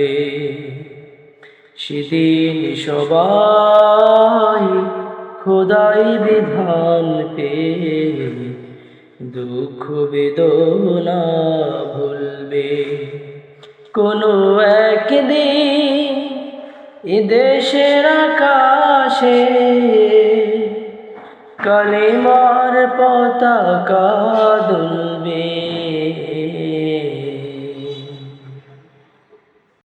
ভুলবে সেদিন সবাই খোদাই বিধান পে দুঃখ বেদনা ভুলবে। কোনো একদিন দেশের আকাশে কালিমার পতাকা দুলবে।